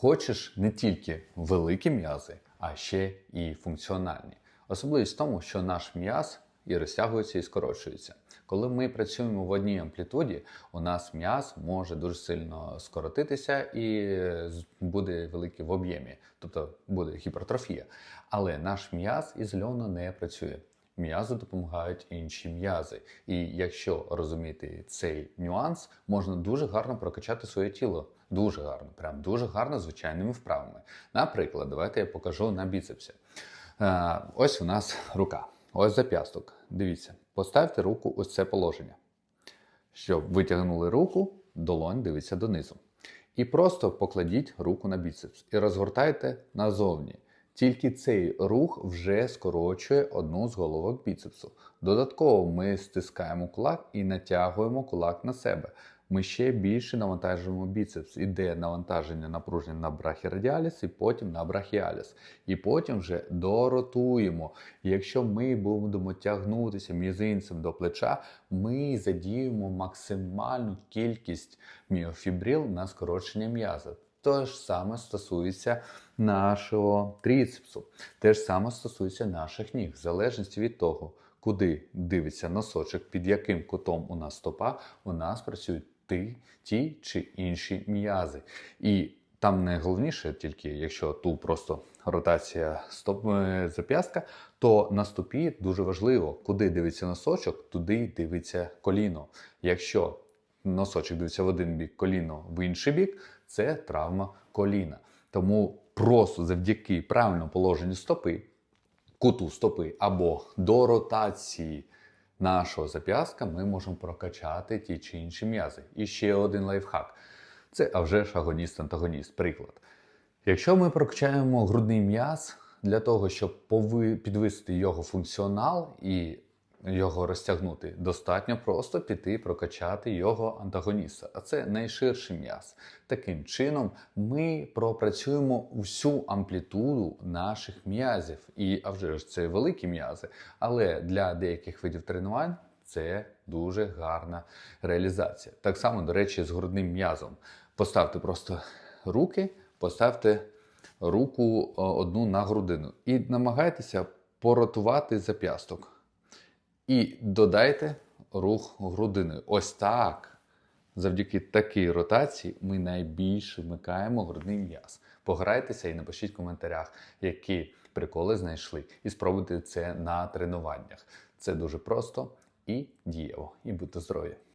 Хочеш не тільки великі м'язи, а ще і функціональні. Особливість в тому, що наш м'яз і розтягується, і скорочується. Коли ми працюємо в одній амплітуді, у нас м'яз може дуже сильно скоротитися і буде великий в об'ємі, тобто буде гіпертрофія. Але наш м'яз ізольовано не працює. М'язу допомагають інші м'язи. І якщо розуміти цей нюанс, можна дуже гарно прокачати своє тіло. Дуже гарно, прям дуже гарно звичайними вправами. Наприклад, давайте я покажу на біцепсі. Е, ось у нас рука, ось зап'ясток. Дивіться, поставте руку ось це положення. Щоб витягнули руку, долонь дивиться донизу. І просто покладіть руку на біцепс і розгортайте назовні. Тільки цей рух вже скорочує одну з головок біцепсу. Додатково ми стискаємо кулак і натягуємо кулак на себе. Ми ще більше навантажуємо біцепс. Іде навантаження напруження на брахірадіаліс і потім на брахіаліс. І потім вже доротуємо. Якщо ми будемо тягнутися мізинцем до плеча, ми задіємо максимальну кількість міофібрил на скорочення м'яза. Те ж саме стосується нашого тріцепсу, те ж саме стосується наших ніг, в залежності від того, куди дивиться носочок, під яким кутом у нас стопа, у нас працюють ті, ті чи інші м'язи. І там найголовніше, тільки якщо тут просто ротація стоп е, зап'ястка, то на стопі дуже важливо, куди дивиться носочок, туди й дивиться коліно. Якщо носочок дивиться в один бік, коліно в інший бік, це травма коліна. Тому просто завдяки правильному положенню стопи, куту стопи або до ротації нашого зап'ястка ми можемо прокачати ті чи інші м'язи. І ще один лайфхак. Це а вже ж агоніст-антагоніст. Приклад. Якщо ми прокачаємо грудний м'яз для того, щоб підвищити його функціонал і його розтягнути, достатньо просто піти прокачати його антагоніста. А це найширший м'яз. Таким чином, ми пропрацюємо всю амплітуду наших м'язів. І а вже ж це великі м'язи, але для деяких видів тренувань це дуже гарна реалізація. Так само, до речі, з грудним м'язом. Поставте просто руки, поставте руку одну на грудину і намагайтеся поротувати зап'ясток. І додайте рух грудиною. Ось так. Завдяки такій ротації ми найбільше вмикаємо грудний м'яз. Пограйтеся і напишіть в коментарях, які приколи знайшли, і спробуйте це на тренуваннях. Це дуже просто і дієво. І будьте здорові!